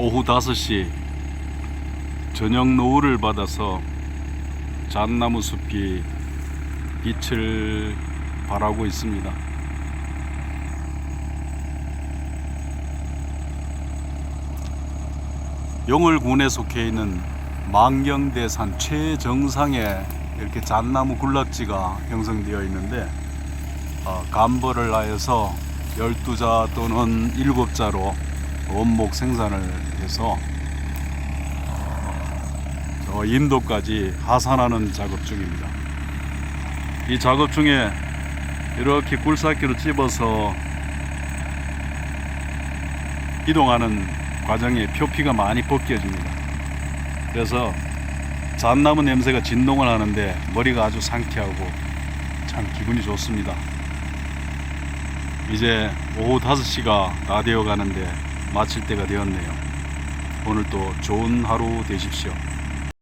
오후 5시 저녁 노을을 받아서 잣나무 숲이 빛을 발하고 있습니다. 영월군에 속해 있는 망경대산 최정상에 이렇게 잣나무 군락지가 형성되어 있는데 어, 감벌을 하여서 12자 또는 7자로 원목 생산을 해서 어, 저 인도까지 하산하는 작업 중입니다. 이 작업 중에 이렇게 굴삭기로 찝어서 이동하는 과정에 표피가 많이 벗겨집니다. 그래서 잣나무 냄새가 진동을 하는데 머리가 아주 상쾌하고 참 기분이 좋습니다. 이제 오후 5시가 다 되어 가는데 마칠 때가 되었네요. 오늘도 좋은 하루 되십시오.